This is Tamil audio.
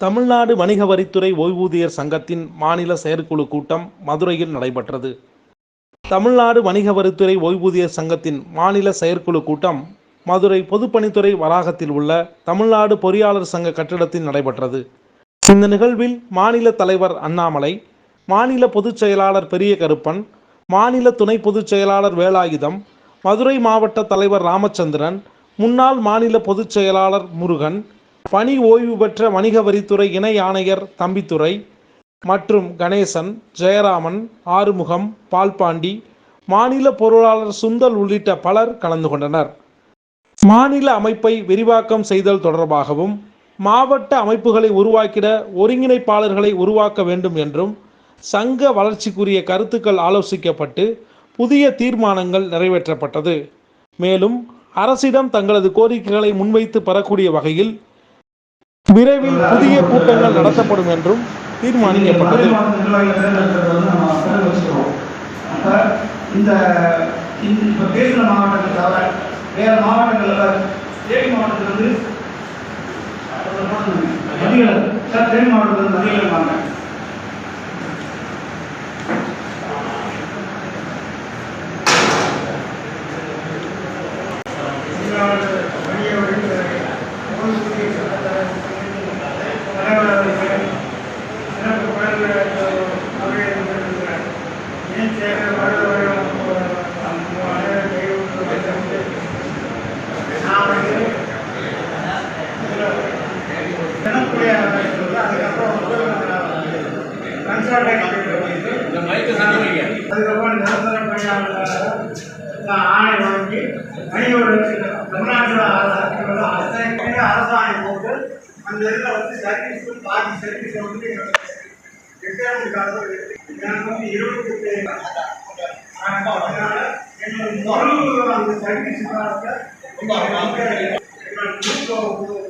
தமிழ்நாடு வணிக வரித்துறை ஓய்வூதியர் சங்கத்தின் மாநில செயற்குழு கூட்டம் மதுரையில் நடைபெற்றது. தமிழ்நாடு வணிக வரித்துறை ஓய்வூதியர் சங்கத்தின் மாநில செயற்குழு கூட்டம் மதுரை பொதுப்பணித்துறை வளாகத்தில் உள்ள தமிழ்நாடு பொறியாளர் சங்க கட்டிடத்தில் நடைபெற்றது. இந்த நிகழ்வில் மாநில தலைவர் அண்ணாமலை மாநில பொதுச் செயலாளர் பெரிய கருப்பன் மாநில துணை பொதுச் செயலாளர் வேலாயுதம் மதுரை மாவட்ட தலைவர் ராமச்சந்திரன் முன்னாள் மாநில பொதுச் செயலாளர் முருகன் பணி ஓய்வு பெற்ற வணிக வரித்துறை இணை ஆணையர் தம்பித்துறை மற்றும் கணேசன் ஜெயராமன் ஆறுமுகம் பால்பாண்டி மாநில பொருளாளர் சுந்தல் உள்ளிட்ட பலர் கலந்து கொண்டனர். மாநில அமைப்பை விரிவாக்கம் செய்தல் தொடர்பாகவும் மாவட்ட அமைப்புகளை உருவாக்கிட ஒருங்கிணைப்பாளர்களை உருவாக்க வேண்டும் என்றும் சங்க வளர்ச்சிக்குரிய கருத்துக்கள் ஆலோசிக்கப்பட்டு புதிய தீர்மானங்கள் நிறைவேற்றப்பட்டது. மேலும் அரசிடம் தங்களது கோரிக்கைகளை முன்வைத்து பெறக்கூடிய வகையில் விரைவில் புதிய கூட்டங்கள் நடத்தப்படும் என்றும் தீர்மானிக்கப்பட்டது. இந்த இப்போ பேசுகிற மாவட்டத்தை தவிர வேறு மாவட்டங்களில் தேனி மாவட்டத்தில் வந்து நதிகள் சார் தேனி மாவட்டத்தில் நதிகள் இருப்பாங்க அதுக்கப்புறம் நிரந்தர பணியாளர் ஆணை வாங்கி பணியோடு தமிழ்நாட்டில் அத்தனை அரசாணை போட்டு அந்த இதில் வந்து சர்வீஸ் பாதி சர்வீஸ் வந்து என்னோட முதல் அந்த சர்வீஸ் காலத்தை என்னோட மூத்த